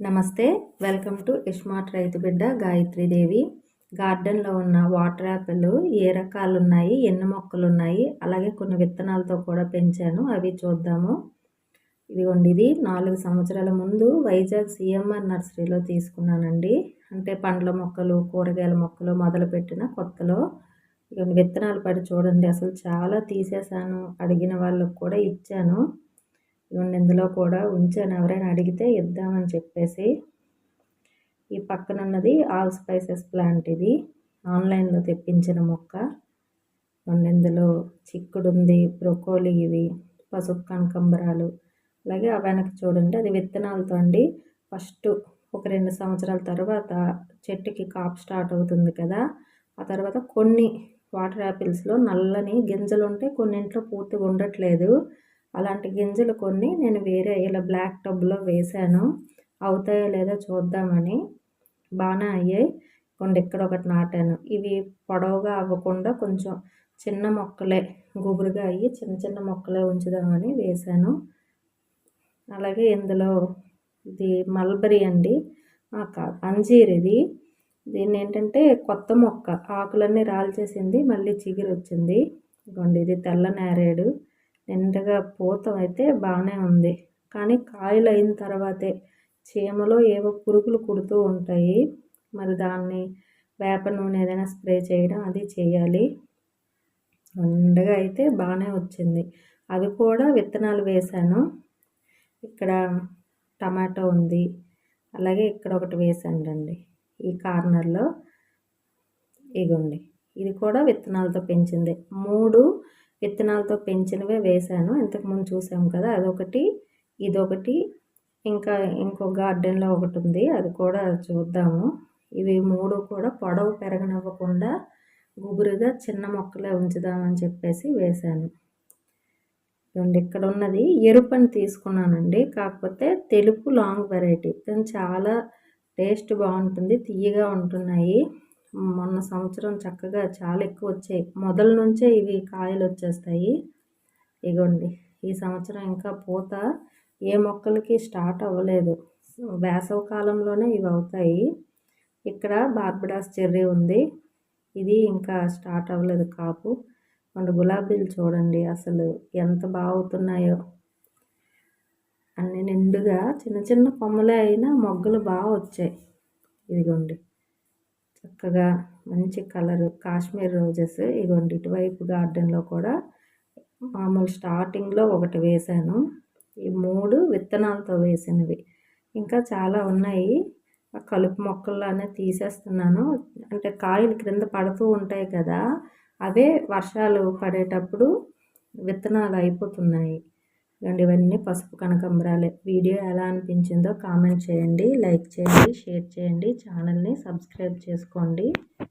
నమస్తే welcome to iSmart రైతు బిడ్డ గాయత్రీదేవి గార్డెన్లో ఉన్న వాటర్ యాపిల్ ఏ రకాలు ఉన్నాయి ఎన్ని మొక్కలు ఉన్నాయి అలాగే కొన్ని విత్తనాలతో కూడా పెంచాను అవి చూద్దాము. ఇదిగోండి ఇది నాలుగు సంవత్సరాల ముందు వైజాగ్ సిఎంఆర్ నర్సరీలో తీసుకున్నానండి. అంటే పండ్ల మొక్కలు కూరగాయల మొక్కలు మొదలుపెట్టిన కొత్తలో. ఇవన్నీ విత్తనాలు పడి చూడండి అసలు చాలా తీసేసాను అడిగిన వాళ్ళకు కూడా ఇచ్చాను. ఇవ్వండి ఇందులో కూడా ఉంచాను ఎవరైనా అడిగితే ఇద్దామని చెప్పేసి ఈ పక్కన ఉన్నది ఆల్ స్పైసెస్ ప్లాంట్ ఇది. ఆన్లైన్లో తెప్పించిన మొక్క. ఇందులో చిక్కుడు ఉంది బ్రొకోలి ఇవి పసుపు కనకంబరాలు. అలాగే ఆ వెనక చూడండి అది విత్తనాలతో అండి. ఫస్ట్ ఒక రెండు సంవత్సరాల తర్వాత చెట్టుకి కాప్ స్టార్ట్ అవుతుంది కదా. ఆ తర్వాత కొన్ని వాటర్ యాపిల్స్లో నల్లని గింజలు ఉంటే కొన్నింట్లో పూర్తిగా ఉండట్లేదు. అలాంటి గింజలు కొన్ని నేను వేరే ఇలా బ్లాక్ టబ్లో వేశాను అవుతాయో లేదో చూద్దామని. బాగానే అయ్యాయి. కొన్ని ఇక్కడ ఒకటి నాటాను. ఇవి పొడవుగా అవ్వకుండా కొంచెం చిన్న మొక్కలే గుబురుగా అయ్యి చిన్న చిన్న మొక్కలే ఉంచుదామని వేశాను అలాగే ఇందులో ఇది మల్బరీ అండి. కాదు అంజీర్ ఇది. దీన్ని ఏంటంటే కొత్త మొక్క ఆకులన్నీ రాల్చేసింది మళ్ళీ చిగురు వచ్చింది ఇదిగోండి ఇది తెల్ల నేరేడు. నిండుగా పూత అయితే బాగానే ఉంది. కానీ కాయలు అయిన తర్వాతే చీమలో ఏవో పురుగులు కుడుతూ ఉంటాయి. మరి దాన్ని వేప నూనె ఏదైనా స్ప్రే చేయడం అది చేయాలి. నిండుగా అయితే బాగానే వచ్చింది. అవి కూడా విత్తనాలు వేశాను. ఇక్కడ టమాటో ఉంది. అలాగే ఇక్కడ ఒకటి వేసాను ఈ కార్నర్లో ఇగోండి. ఇది కూడా విత్తనాలతో పెంచింది. మూడు విత్తనాలతో పెంచినవే వేశాను. ఇంతకుముందు చూసాం కదా అదొకటి ఇదొకటి ఇంకా ఇంకో గార్డెన్లో ఒకటి ఉంది. అది కూడా చూద్దాము. ఇవి మూడు కూడా పొడవు పెరగనివ్వకుండా గుబురుగా చిన్న మొక్కలే ఉంచుదామని చెప్పేసి వేశాను. చూడండి ఇక్కడ ఉన్నది ఎరుపని తీసుకున్నానండి. కాకపోతే తెలుపు లాంగ్ వెరైటీ. కానీ చాలా టేస్ట్ బాగుంటుంది తీయగా ఉంటున్నాయి. మొన్న సంవత్సరం చక్కగా చాలా ఎక్కువ వచ్చాయి మొదల నుంచే ఇవి కాయలు వచ్చేస్తాయి ఇగోండి ఈ సంవత్సరం ఇంకా పూత ఏ మొక్కలకి స్టార్ట్ అవ్వలేదు. వేసవ కాలంలోనే ఇవి అవుతాయి ఇక్కడ బార్బడాస్ చెర్రీ ఉంది. ఇది ఇంకా స్టార్ట్ అవ్వలేదు కాపు. మన గులాబీలు చూడండి అసలు ఎంత బాగుతున్నాయో అన్ని నిండుగా చిన్న చిన్న కొమ్మలే అయినా మొగ్గలు బాగా వచ్చాయి ఇదిగోండి. చక్కగా మంచి కలర్ కాశ్మీర్ రోజెస్ ఇగోండి ఇటువైపు గార్డెన్లో కూడా మామూలు స్టార్టింగ్లో ఒకటి వేశాను. ఈ మూడు విత్తనాలతో వేసినవి. ఇంకా చాలా ఉన్నాయి. కలుపు మొక్కల్లోనే తీసేస్తున్నాను. అంటే కాయలు క్రింద పడుతూ ఉంటాయి కదా అవే వర్షాలు పడేటప్పుడు విత్తనాలు అయిపోతున్నాయి. ఇలాంటి ఇవన్నీ పసుపు కనకంబరాలే. వీడియో ఎలా అనిపించిందో కామెంట్ చేయండి లైక్ చేయండి షేర్ చేయండి ఛానల్ని సబ్స్క్రైబ్ చేసుకోండి.